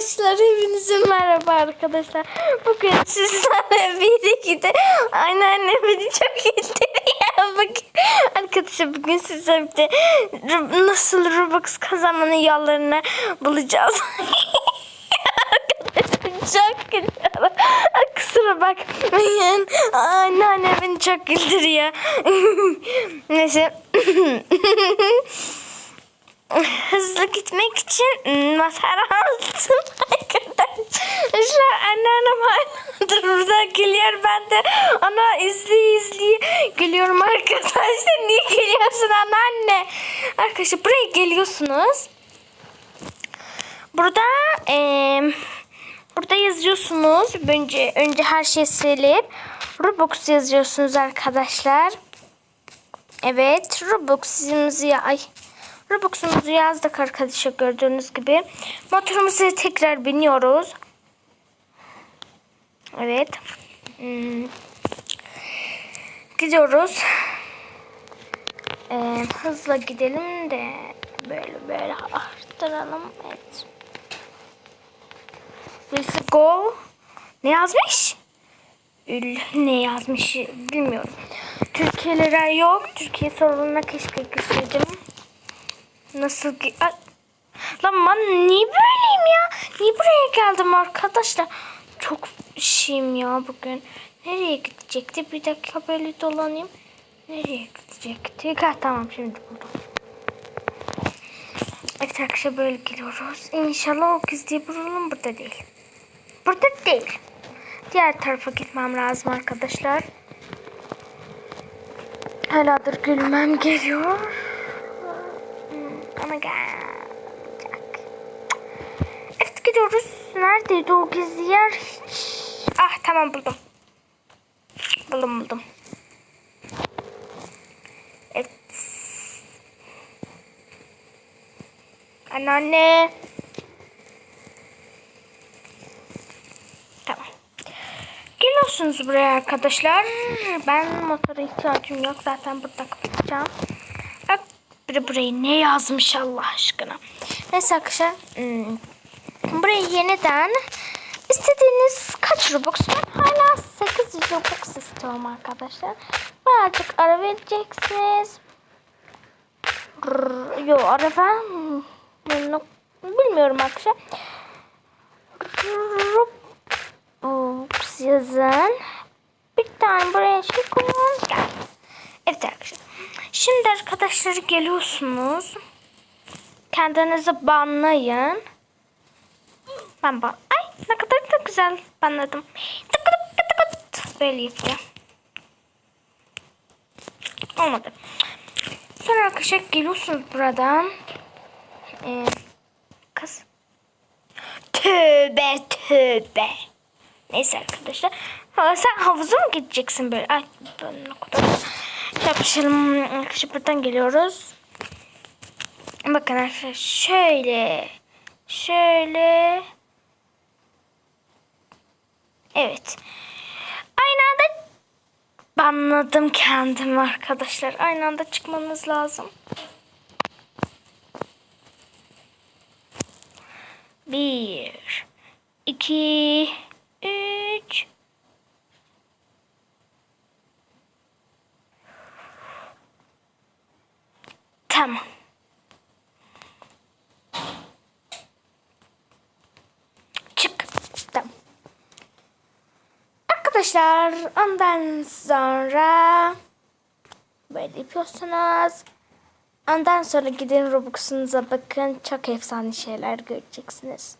Arkadaşlar hepinize merhaba arkadaşlar. Bugün sizlerle birlikte anneannemi çok indiriyor. Bakın arkadaşlar bugün sizlerle Ro- nasıl Robux kazanmanın yollarını bulacağız. Çok gülüyorum. Kusura bakmayın. Anneannem beni çok güldürüyor. Neyse. hızlı gitmek için masar aldım arkadaşlar. Anneannem hala burada gülüyor. Ben de ona izli izli gülüyorum arkadaşlar. Niye geliyorsun anneanne? Arkadaşlar buraya geliyorsunuz. Burada eee burada yazıyorsunuz. Önce önce her şeyi silip Robux yazıyorsunuz arkadaşlar. Evet, Robux'umuzu ay Robux'umuzu yazdık arkadaşlar gördüğünüz gibi. Motorumuza tekrar biniyoruz. Evet. Hmm. Gidiyoruz. Ee, hızla gidelim de böyle böyle arttıralım. Evet. Birisi go. Ne yazmış? Ül ne yazmış bilmiyorum. Türkiye lira yok. Türkiye sorununa keşke girseydim. Nasıl ki... Lan ben niye böyleyim ya? Niye buraya geldim arkadaşlar? Çok şeyim ya bugün. Nereye gidecekti? Bir dakika böyle dolanayım. Nereye gidecekti? Ha, tamam şimdi buldum. Evet arkadaşlar böyle geliyoruz. İnşallah o gizli burulum burada değil. Burada değil. Diğer tarafa gitmem lazım arkadaşlar. Heladır gülmem geliyor. Ama gelecek. Evet gidiyoruz. Neredeydi o gizli yer? Hiç. Ah tamam buldum. Buldum buldum. Evet. Anneanne. Tamam. Buraya arkadaşlar. Ben motora ihtiyacım yok. Zaten burada kapatacağım. Bak biri burayı ne yazmış Allah aşkına. Neyse arkadaşlar. hmm, Burayı yeniden kaç Robux var? Hala 8 Robux istiyorum arkadaşlar. Birazcık ara vereceksiniz. Yo ara ver. Bilmiyorum arkadaşlar. Rob Ups yazın. Bir tane buraya şey koyun. Evet arkadaşlar. Şimdi arkadaşlar geliyorsunuz. Kendinizi banlayın. Ben ban... Ay ne kadar da güzel banladım. Böyle yapacağım. Olmadı. Sonra arkadaşlar geliyorsunuz buradan. Ee, kız. Tövbe tövbe. Neyse arkadaşlar. Ha, sen havuza mı gideceksin böyle? Ay ben ne yapışalım. Arkadaşlar buradan geliyoruz. Bakın arkadaşlar şöyle. Şöyle. Evet. Aynı anda banladım kendimi arkadaşlar. Aynı anda çıkmamız lazım. Bir, iki, üç. Tamam. Çık. Tamam. Arkadaşlar ondan sonra böyle yapıyorsunuz. Ondan sonra gidin Robux'unuza bakın. Çok efsane şeyler göreceksiniz.